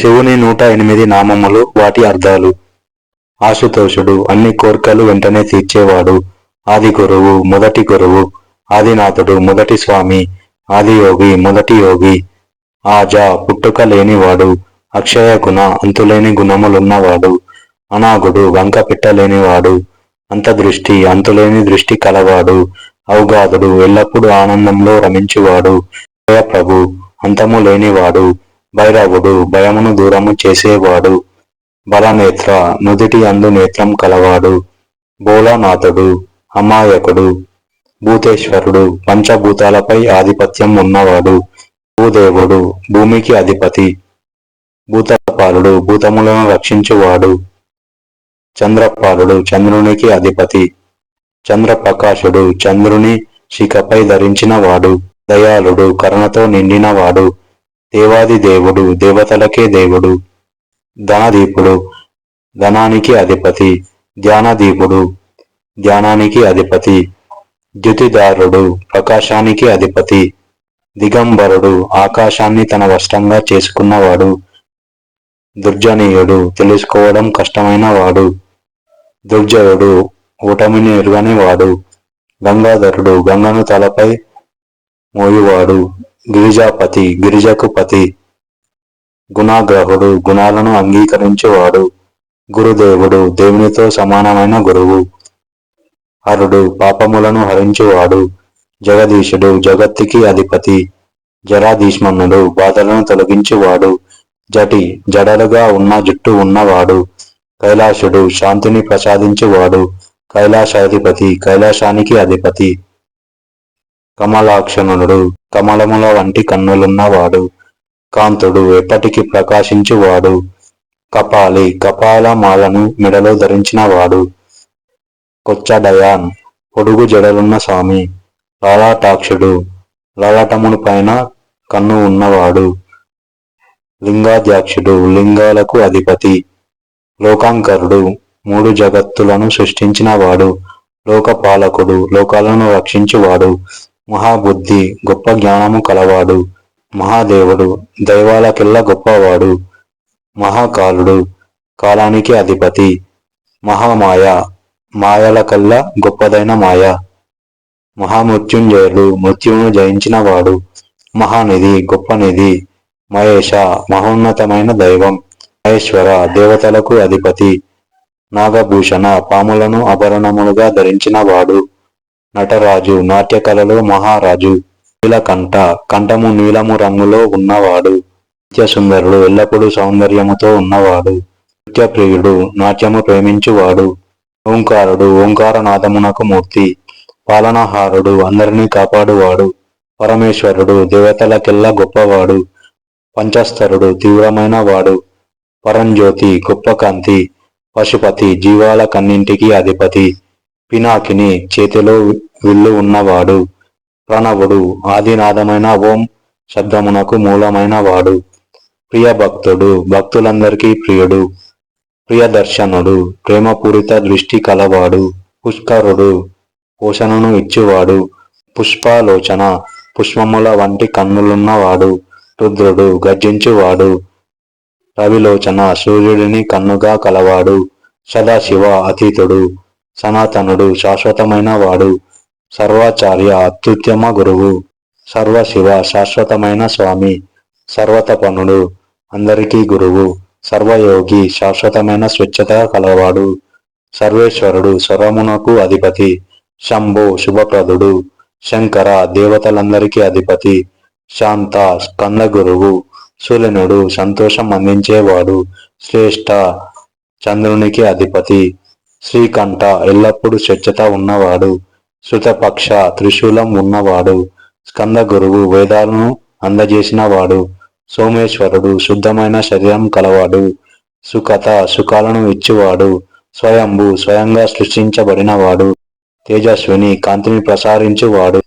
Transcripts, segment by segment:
శివుని నూట ఎనిమిది నామములు వాటి అర్థాలు. ఆశుతోషుడు అన్ని కోరికలు వెంటనే తీర్చేవాడు. ఆది గురువు మొదటి గురువు. ఆదినాథుడు మొదటి స్వామి. ఆదియోగి మొదటి యోగి. ఆజా పుట్టుక లేనివాడు. అక్షయ గుణ అంతులేని గుణములున్నవాడు. అనాగుడు వంక పెట్టలేనివాడు అంతదృష్టి అంతులేని దృష్టి కలవాడు. అవగాధుడు ఎల్లప్పుడూ ఆనందంలో రమించువాడు. ప్రభు అంతము లేనివాడు. భైరవుడు భయమును దూరము చేసేవాడు. బలనేత్ర నుదిటి అందు నేత్రం కలవాడు. భోలానాథుడు అమాయకుడు భూతేశ్వరుడు పంచభూతాలపై ఆధిపత్యం ఉన్నవాడు. భూదేవుడు భూమికి అధిపతి. భూతపాలుడు భూతములను రక్షించువాడు. చంద్రపాలుడు చంద్రునికి అధిపతి. చంద్రప్రకాశుడు చంద్రుని శిఖపై ధరించినవాడు. దయాళుడు కరుణతో నిండినవాడు. దేవాది దేవుడు దేవతలకే దేవుడు ధనదీపుడు ధనానికి అధిపతి ధ్యానదీపుడు ధ్యానానికి అధిపతి ద్యుతిదారుడు ప్రకాశానికి అధిపతి దిగంబరుడు ఆకాశాన్ని తన వష్టంగా చేసుకున్నవాడు దుర్జనీయుడు తెలుసుకోవడం కష్టమైన వాడు దుర్జయుడు ఓటమిని ఎరుగని వాడు గంగాధరుడు గంగను తలపై మోయువాడు గిరిజాపతి గిరిజకు పతి గుణాగ్రహుడు గుణాలను అంగీకరించేవాడు గురుదేవుడు దేవునితో సమానమైన గురువు హరుడు పాపములను హరించువాడు జగదీశుడు జగత్తుకి అధిపతి జరాధీష్మన్నుడు బాధలను తొలగించువాడు జటి జడలుగా ఉన్న జుట్టు ఉన్నవాడు కైలాసుడు శాంతిని ప్రసాదించువాడు కైలాసాధిపతి కైలాసానికి అధిపతి కమలాక్షణుడు కమలముల వంటి కన్నులున్నవాడు కాంతుడు ఎప్పటికీ ప్రకాశించువాడు కపాలి కపాల మాలను మెడలో ధరించినవాడు. కొచ్చడయాన్ పొడుగు జడలున్న స్వామి లలాటాక్షుడు లలాటమును పైన కన్ను ఉన్నవాడు. లింగాధ్యక్షుడు లింగాలకు అధిపతి లోకాంకరుడు మూడు జగత్తులను సృష్టించినవాడు. లోకపాలకుడు లోకాలను రక్షించువాడు. మహాబుద్ధి గొప్ప జ్ఞానము కలవాడు. మహాదేవుడు దైవాలకెల్లా గొప్పవాడు. మహాకాలుడు కాలానికి అధిపతి. మహామాయ మాయల కల్లా గొప్పదైన మాయ. మహామృత్యుంజయుడు మృత్యువును జయించినవాడు. మహానిధి గొప్ప నిధి. మహేష మహోన్నతమైన దైవం. మహేశ్వర దేవతలకు అధిపతి. నాగభూషణ పాములను అభరణములుగా ధరించినవాడు. నటరాజు నాట్య కళలో మహారాజు నీలకంఠ కంఠము నీలము రంగులో ఉన్నవాడు నిత్యసుందరుడు ఎల్లప్పుడూ సౌందర్యముతో ఉన్నవాడు నృత్యప్రియుడు నాట్యము ప్రేమించువాడు ఓంకారుడు ఓంకారనాథమునకు మూర్తి పాలనహారుడు అందరినీ కాపాడువాడు పరమేశ్వరుడు దేవతలకెల్లా గొప్పవాడు పంచస్థరుడు తీవ్రమైన వాడు పరంజ్యోతి గొప్ప కాంతి పశుపతి జీవాల కన్నింటికి అధిపతి పినాకిని చేతిలో విల్లు ఉన్నవాడు. ప్రణవుడు ఆదినాదమైన ఓం శబ్దమునకు మూలమైన వాడు. ప్రియభక్తుడు భక్తులందరికీ ప్రియుడు. ప్రియదర్శనుడు ప్రేమపూరిత దృష్టి కలవాడు. పుష్కరుడు పోషణను ఇచ్చువాడు. పుష్పాలోచన పుష్పముల వంటి కన్నులున్నవాడు. రుద్రుడు గర్జించువాడు. రవిలోచన సూర్యుడిని కన్నుగా కలవాడు. సదాశివ అతీతుడు. సనాతనుడు శాశ్వతమైన వాడు సర్వాచార్య అత్యుత్తమ గురువు సర్వశివ శాశ్వతమైన స్వామి సర్వతపనుడు అందరికీ గురువు సర్వయోగి శాశ్వతమైన స్వచ్ఛత కలవాడు సర్వేశ్వరుడు స్వరమునకు అధిపతి శంభో శుభప్రదుడు శంకర దేవతలందరికీ అధిపతి శాంత స్కంద గురువు సూర్యనుడు సంతోషం అందించేవాడు శ్రేష్ఠ చంద్రునికి అధిపతి శ్రీకంఠ ఎల్లప్పుడూ స్వచ్ఛత ఉన్నవాడు శృతపక్ష త్రిశూలం ఉన్నవాడు స్కంద గురువు వేదాలను అందజేసినవాడు సోమేశ్వరుడు శుద్ధమైన శరీరం కలవాడు సుఖత సుఖాలను ఇచ్చేవాడు స్వయంభు స్వయంగా సృష్టించబడినవాడు తేజస్విని కాంతిని ప్రసారించువాడు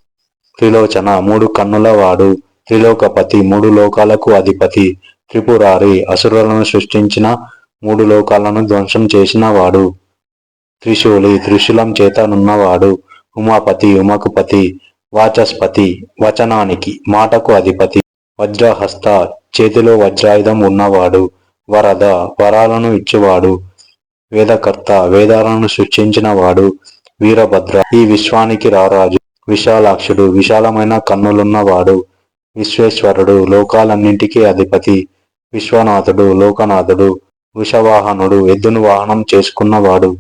త్రిలోచన మూడు కన్నుల వాడు త్రిలోకపతి మూడు లోకాలకు అధిపతి త్రిపురారి అసురులను సృష్టించిన మూడు లోకాలను ధ్వంసం చేసిన వాడు త్రిశూలి త్రిశూలం చేతనున్నవాడు ఉమాపతి ఉమకుపతి వాచస్పతి వచనానికి మాటకు అధిపతి వజ్రహస్త చేతిలో వజ్రాయుధం ఉన్నవాడు వరద వరాలను ఇచ్చేవాడు వేదకర్త వేదాలను సృష్టించినవాడు వీరభద్ర ఈ విశ్వానికి రారాజు విశాలాక్షుడు విశాలమైన కన్నులున్నవాడు విశ్వేశ్వరుడు లోకాలన్నింటికీ అధిపతి విశ్వనాథుడు లోకనాథుడు వృషవాహనుడు ఎద్దును వాహనం చేసుకున్నవాడు.